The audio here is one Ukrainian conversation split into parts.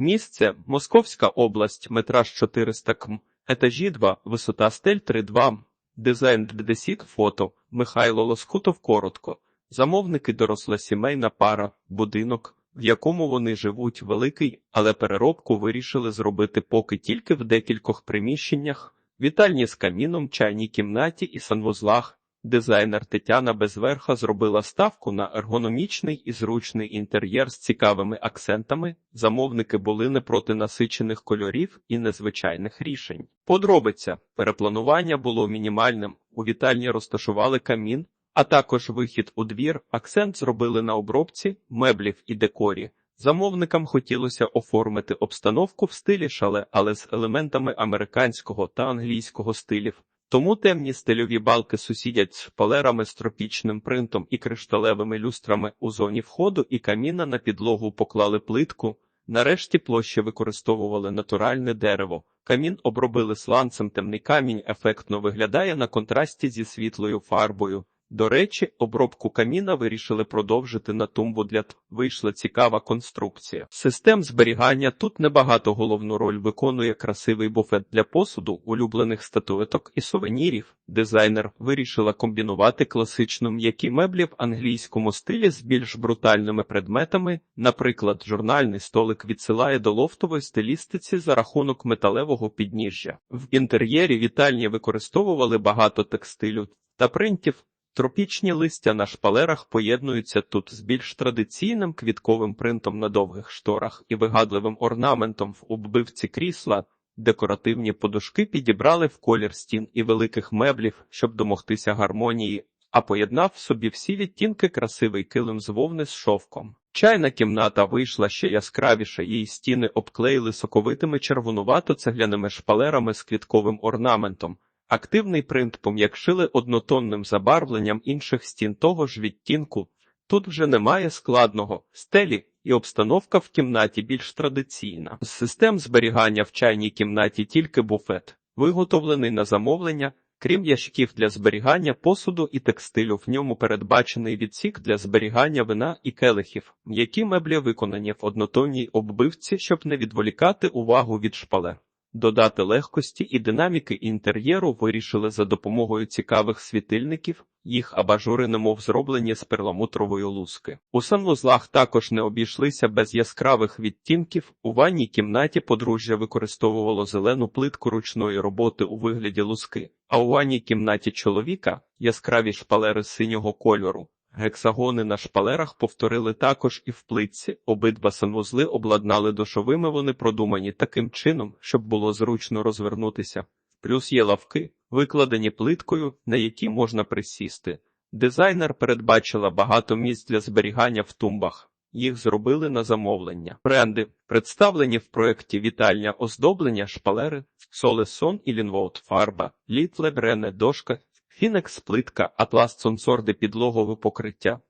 Місце – Московська область, метраж 400 км, етажі 2, висота стель 3,2 м. Дизайн дедесік фото Михайло Лоскутов коротко. Замовники доросла сімейна пара, будинок, в якому вони живуть, великий, але переробку вирішили зробити поки тільки в декількох приміщеннях, вітальні з каміном, чайній кімнаті і санвузлах. Дизайнер Тетяна Безверха зробила ставку на ергономічний і зручний інтер'єр з цікавими акцентами. Замовники були не проти насичених кольорів і незвичайних рішень. Подробиця перепланування було мінімальним. У вітальні розташували камін, а також вихід у двір. Акцент зробили на обробці, меблів і декорі. Замовникам хотілося оформити обстановку в стилі шале, але з елементами американського та англійського стилів. Тому темні стильові балки сусідять з шпалерами з тропічним принтом і кришталевими люстрами у зоні входу і каміна на підлогу поклали плитку. Нарешті площі використовували натуральне дерево. Камін обробили сланцем, темний камінь ефектно виглядає на контрасті зі світлою фарбою. До речі, обробку каміна вирішили продовжити на тумбу для т. Вийшла цікава конструкція. Систем зберігання тут небагато головну роль виконує красивий буфет для посуду, улюблених статуеток і сувенірів. Дизайнер вирішила комбінувати класично м'які меблі в англійському стилі з більш брутальними предметами. Наприклад, журнальний столик відсилає до лофтової стилістиці за рахунок металевого підніжжя. В інтер'єрі вітальні використовували багато текстилю та принтів. Тропічні листя на шпалерах поєднуються тут з більш традиційним квітковим принтом на довгих шторах і вигадливим орнаментом в оббивці крісла. Декоративні подушки підібрали в колір стін і великих меблів, щоб домогтися гармонії, а поєднав собі всі відтінки красивий килим з вовни з шовком. Чайна кімната вийшла ще яскравіше, її стіни обклеїли соковитими червонувато-цегляними шпалерами з квітковим орнаментом. Активний принт пом'якшили однотонним забарвленням інших стін того ж відтінку. Тут вже немає складного стелі, і обстановка в кімнаті більш традиційна. З систем зберігання в чайній кімнаті тільки буфет, виготовлений на замовлення, крім ящиків для зберігання посуду і текстилю. В ньому передбачений відсік для зберігання вина і келихів, м'які меблі виконані в однотонній оббивці, щоб не відволікати увагу від шпалер. Додати легкості і динаміки інтер'єру вирішили за допомогою цікавих світильників, їх абажури немов зроблені з перламутрової луски. У санвузлах також не обійшлися без яскравих відтінків. У ванній кімнаті подружжя використовувало зелену плитку ручної роботи у вигляді луски, а у ванній кімнаті чоловіка яскраві шпалери синього кольору. Гексагони на шпалерах повторили також і в плитці. Обидва санвузли обладнали душовими. Вони продумані таким чином, щоб було зручно розвернутися. Плюс є лавки, викладені плиткою, на які можна присісти. Дизайнер передбачила багато місць для зберігання в тумбах. Їх зробили на замовлення. Бренди представлені в проєкті вітальня оздоблення, шпалери, солесон і лінвоут фарба, літле, брене, дошка, Фінекс плитка, атлас сонсорди підлогове покриття.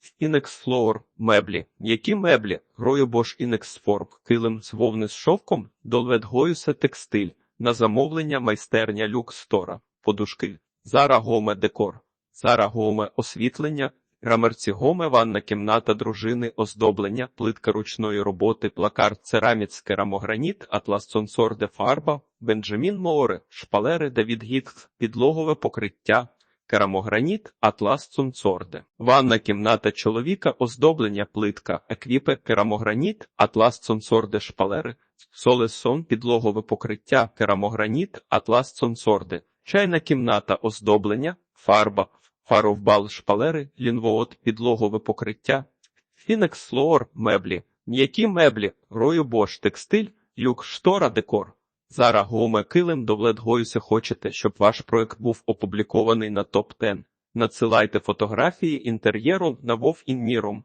Фінекс флоор меблі. Які меблі? Bosch Інекс Форб, килим з вовни з шовком, Долвет Гоюсе текстиль, на замовлення майстерня люкстора, подушки, Зара Гоме декор, Зара Гоме освітлення, Грамерці Гоме, ванна кімната дружини, оздоблення, плитка ручної роботи, плакар, цераміць, керамограніт, атлас сонсорде фарба, Бенджамін Море, шпалери, Давід Гікс, підлогове покриття, керамограніт, атлас цунцорде, ванна кімната чоловіка, оздоблення, плитка, еквіпе, керамограніт, атлас цунцорде, шпалери, солесон, підлогове покриття, керамограніт, атлас цунцорде, чайна кімната, оздоблення, фарба, фаровбал, шпалери, лінвоот, підлогове покриття, фінекс флоор, меблі, м'які меблі, роюбош, текстиль, люк, штора, декор. Зара Гоме Килим до Вледгоюся хочете, щоб ваш проект був опублікований на топ 10 Надсилайте фотографії інтер'єру на Вов Інміром.